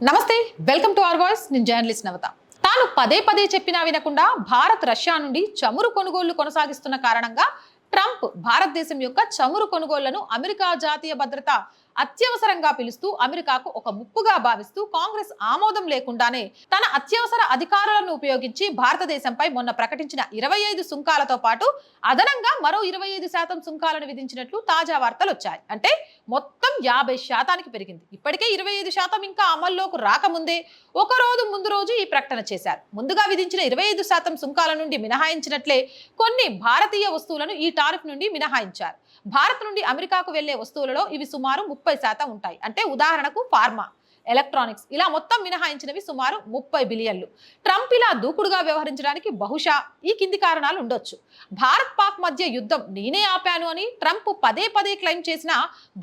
నమస్తే welcome to our voice. నేను journalist Navata. తాను పదే పదే చెప్పినా వినకుండా భారత్ రష్యా నుండి చమురు కొనుగోళ్ళు కొనసాగిస్తున్న కారణంగా ట్రంప్ భారతదేశం యొక్క చమురు కొనుగోళ్ళను అమెరికా జాతీయ భద్రత అత్యవసరంగా పిలుస్తూ అమెరికాకు ఒక ముప్పుగా భావిస్తూ కాంగ్రెస్ ఆమోదం లేకుండానే తన అత్యవసర అధికారాలను ఉపయోగించి భారతదేశంపై మొన్న ప్రకటించిన ఇరవై ఐదు సుంకాలతో పాటు అదనంగా మరో ఇరవై ఐదు శాతం సుంకాలను విధించినట్లు తాజా వార్తలు వచ్చాయి. అంటే మొత్తం యాభై శాతానికి పెరిగింది. ఇప్పటికే ఇరవై ఐదు శాతం ఇంకా అమల్లోకి రాకముందే ఒక రోజు ముందు రోజు ఈ ప్రకటన చేశారు. ముందుగా విధించిన ఇరవై ఐదు శాతం సుంకాల నుండి మినహాయించినట్లే కొన్ని భారతీయ వస్తువులను ఈ టారిఫ్ నుండి మినహాయించారు. భారత్ నుండి అమెరికాకు వెళ్ళే వస్తువులలో ఇవి సుమారు ముప్పై శాతం ఉంటాయి. అంటే ఉదాహరణకు ఫార్మా. ఎలక్ట్రానిక్స్. ఇలా మొత్తం మినహాయించినవి సుమారు ముప్పై బిలియన్లు. ట్రంప్ ఇలా దూకుడుగా వ్యవహరించడానికి బహుశా ఈ కింది కారణాలు ఉండొచ్చు. భారత్ పాక్ మధ్య యుద్ధం నేనే ఆపాను అని ట్రంప్ పదే పదే క్లెయిమ్ చేసిన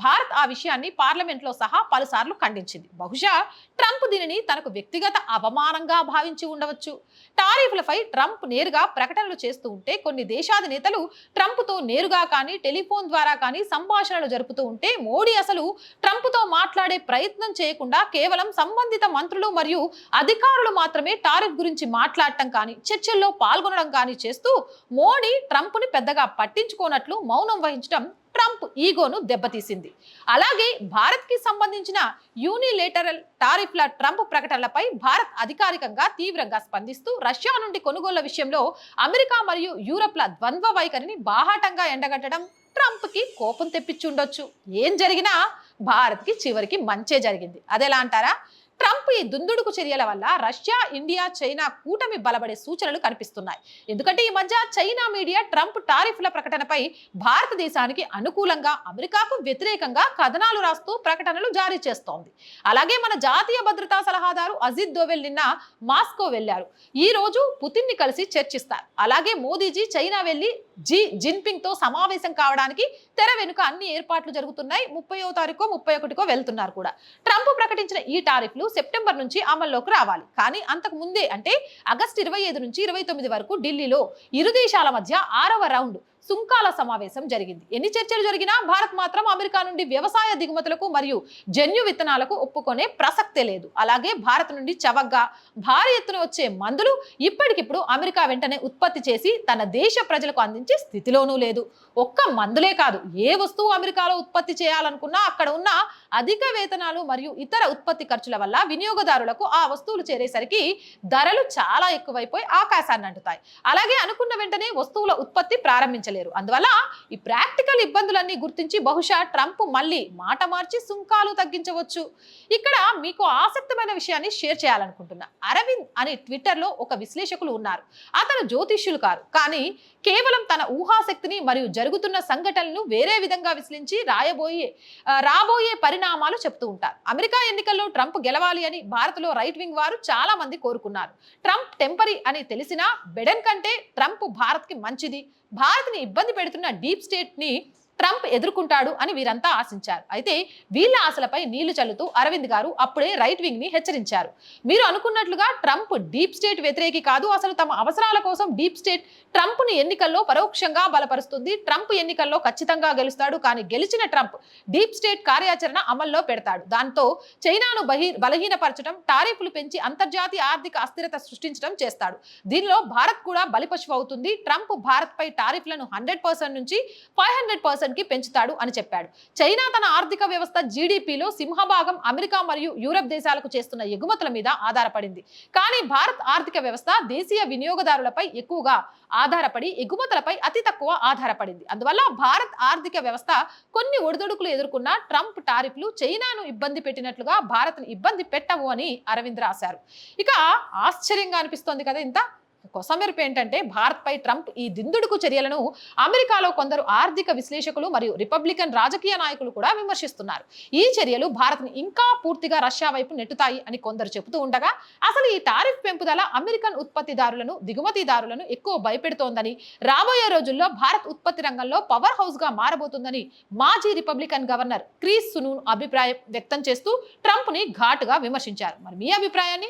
భారత్ ఆ విషయాన్ని పార్లమెంట్లో సహా పలుసార్లు ఖండించింది. బహుశా ట్రంప్ దీనిని తనకు వ్యక్తిగత అవమానంగా భావించి ఉండవచ్చు. టారిఫ్లపై ట్రంప్ నేరుగా ప్రకటనలు చేస్తూ ఉంటే కొన్ని దేశాధినేతలు ట్రంప్తో నేరుగా కానీ టెలిఫోన్ ద్వారా కానీ సంభాషణలు జరుపుతూ ఉంటే మోడీ అసలు ట్రంప్తో మాట్లాడే ప్రయత్నం చేయకుండా కేవలం సంబంధిత మంత్రులు మరియు అధికారులు మాత్రమే టారిఫ్ గురించి మాట్లాడటం కానీ చర్చల్లో పాల్గొనడం కానీ చేస్తూ మోడీ ట్రంప్ని పెద్దగా పట్టించుకోనట్లు మౌనం వహించడం ట్రంప్ ఈగోను దెబ్బతీసింది. అలాగే భారత్కి సంబంధించిన యూనిలేటరల్ టారిఫ్ల ట్రంప్ ప్రకటనలపై భారత్ అధికారికంగా తీవ్రంగా స్పందిస్తూ రష్యా నుండి కొనుగోళ్ళ విషయంలో అమెరికా మరియు యూరప్ల ద్వంద్వ వైఖరిని బాహాటంగా ఎండగట్టడం ట్రంప్కి కోపం తెప్పించుండొచ్చు ఏం జరిగినా భారత్కి చివరికి మంచే జరిగింది. అదెలా అంటారా? ట్రంప్ ఈ దుందుడుకు చర్యల వల్ల రష్యా ఇండియా చైనా కూటమి బలపడే సూచనలు కనిపిస్తున్నాయి. ఎందుకంటే ఈ మధ్య చైనా మీడియా ట్రంప్ టారిఫ్ల ప్రకటనపై భారతదేశానికి అనుకూలంగా అమెరికాకు వ్యతిరేకంగా కథనాలు రాస్తూ ప్రకటనలు జారీ చేస్తోంది. అలాగే మన జాతీయ భద్రతా సలహాదారు అజిత్ దోవెల్ నిన్న మాస్కో వెళ్ళారు ఈ రోజు పుతిన్ని కలిసి చర్చిస్తారు. అలాగే మోదీజీ చైనా వెళ్ళి జీ జిన్పింగ్తో సమావేశం కావడానికి తెర వెనుక అన్ని ఏర్పాట్లు జరుగుతున్నాయి. ముప్పయో తారీఖు ముప్పై ఒకటికో వెళ్తున్నారు కూడా. ట్రంప్ ప్రకటించిన ఈ టారిఫ్లు సెప్టెంబర్ నుంచి అమల్లోకి రావాలి. కానీ అంతకు ముందే అంటే ఆగస్టు ఇరవై ఐదు నుంచి ఇరవై తొమ్మిది వరకు ఢిల్లీలో ఇరు దేశాల మధ్య ఆరవ రౌండ్ సుంకాల సమావేశం జరిగింది. ఎన్ని చర్చలు జరిగినా భారత్ మాత్రం అమెరికా నుండి వ్యవసాయ దిగుమతులకు మరియు జన్యు విత్తనాలకు ఒప్పుకొనే ప్రసక్తే లేదు. అలాగే భారత్ నుండి చవగ్గా భారీ ఎత్తున వచ్చే మందులు ఇప్పటికిప్పుడు అమెరికా వెంటనే ఉత్పత్తి చేసి తన దేశ ప్రజలకు అందించే స్థితిలోనూ లేదు. ఒక్క మందులే కాదు ఏ వస్తువు అమెరికాలో ఉత్పత్తి చేయాలనుకున్నా అక్కడ ఉన్న అధిక వేతనాలు మరియు ఇతర ఉత్పత్తి ఖర్చుల వల్ల వినియోగదారులకు ఆ వస్తువులు చేరేసరికి ధరలు చాలా ఎక్కువైపోయి ఆకాశాన్ని అంటుతాయి. అలాగే అనుకున్న వెంటనే వస్తువుల ఉత్పత్తి ప్రారంభించారు భరించలేరు అందువల్ల ఈ ప్రాక్టికల్ ఇబ్బందులన్నీ గుర్తించి బహుశా ట్రంప్ మళ్ళీ మాట మార్చి సుంకాలు తగ్గించవచ్చు. ఇక్కడ మీకు ఆసక్తమైన విషయాన్ని షేర్ చేయాలనుకుంటున్నా. అరవింద్ అనే ట్విట్టర్లో ఒక విశ్లేషకులు ఉన్నారు. అతను జ్యోతిష్యులు కారు. కానీ కేవలం తన ఊహాశక్తిని మరియు జరుగుతున్న సంఘటనలను వేరే విధంగా విశ్లించి రాయబోయే రాబోయే పరిణామాలు చెప్తూ ఉంటారు. అమెరికా ఎన్నికల్లో ట్రంప్ గెలవాలి అని భారత్లో రైట్ వింగ్ వారు చాలా మంది కోరుకున్నారు. ట్రంప్ టెంపరీ అని తెలిసినా బెడెన్ కంటే ట్రంప్ భారత్కి మంచిది. భారత్ని ఇబ్బంది పెడుతున్న డీప్ స్టేట్ని ట్రంప్ ఎదుర్కొంటాడు అని వీరంతా ఆశించారు. అయితే వీళ్ళ ఆశలపై నీళ్ళు చల్లుతూ అరవింద్ గారు అప్పుడే రైట్ వింగ్ని హెచ్చరించారు. మీరు అనుకున్నట్లుగా ట్రంప్ డీప్ స్టేట్ వ్యతిరేకి కాదు. అసలు తమ అవసరాల కోసం డీప్ స్టేట్ ట్రంప్ని ఎన్నికల్లో పరోక్షంగా బలపరుస్తుంది. ట్రంప్ ఎన్నికల్లో ఖచ్చితంగా గెలుస్తాడు. కానీ గెలిచిన ట్రంప్ డీప్ స్టేట్ కార్యాచరణ అమల్లో పెడతాడు. దాంతో చైనాను బహి బలహీనపరచడం టారిఫ్లు పెంచి అంతర్జాతీయ ఆర్థిక అస్థిరత సృష్టించడం చేస్తాడు. దీనిలో భారత్ కూడా బలిపశువు అవుతుంది. ట్రంప్ భారత్ పై టారిఫ్లను హండ్రెడ్ పర్సెంట్ నుంచి ఫైవ్ హండ్రెడ్ పర్సెంట్ కి పెంచుతాడు అని చెప్పాడు. చైనా తన ఆర్థిక వ్యవస్థ జీడిపిలో సింహభాగం అమెరికా మరియు యూరప్ దేశాలకు చేస్తున్న ఎగుమతుల మీద ఆధారపడింది. కానీ భారత్ ఆర్థిక వ్యవస్థ దేశీయ వినియోగదారులపై ఎక్కువగా ఆధారపడి ఎగుమతులపై అతి తక్కువ ఆధారపడింది. అందువల్ల భారత్ ఆర్థిక వ్యవస్థ కొన్ని ఒడిదొడుకులు ఎదుర్కొన్న ట్రంప్ టారిఫ్లు చైనాను ఇబ్బంది పెట్టినట్లుగా భారత్ను ఇబ్బంది పెట్టవు అని అరవింద్ రాశారు. ఇక ఆశ్చర్యంగా అనిపిస్తోంది కదా ఇంత. కొసమెరుపు ఏంటంటే భారత్పై ట్రంప్ ఈ దిందుడుకు చర్యలను అమెరికాలో కొందరు ఆర్థిక విశ్లేషకులు మరియు రిపబ్లికన్ రాజకీయ నాయకులు కూడా విమర్శిస్తున్నారు. ఈ చర్యలు భారత్ని ఇంకా పూర్తిగా రష్యా వైపు నెట్టుతాయి అని కొందరు చెబుతూ ఉండగా అసలు ఈ టారిఫ్ పెంపుదల అమెరికన్ ఉత్పత్తిదారులను దిగుమతిదారులను ఎక్కువ భయపెడుతోందని రాబోయే రోజుల్లో భారత్ ఉత్పత్తి రంగంలో పవర్ హౌస్గా మారబోతుందని మాజీ రిపబ్లికన్ గవర్నర్ క్రీస్ సునూన్ అభిప్రాయం వ్యక్తం చేస్తూ ట్రంప్ని ఘాటుగా విమర్శించారు. మరి మీ అభిప్రాయాన్ని?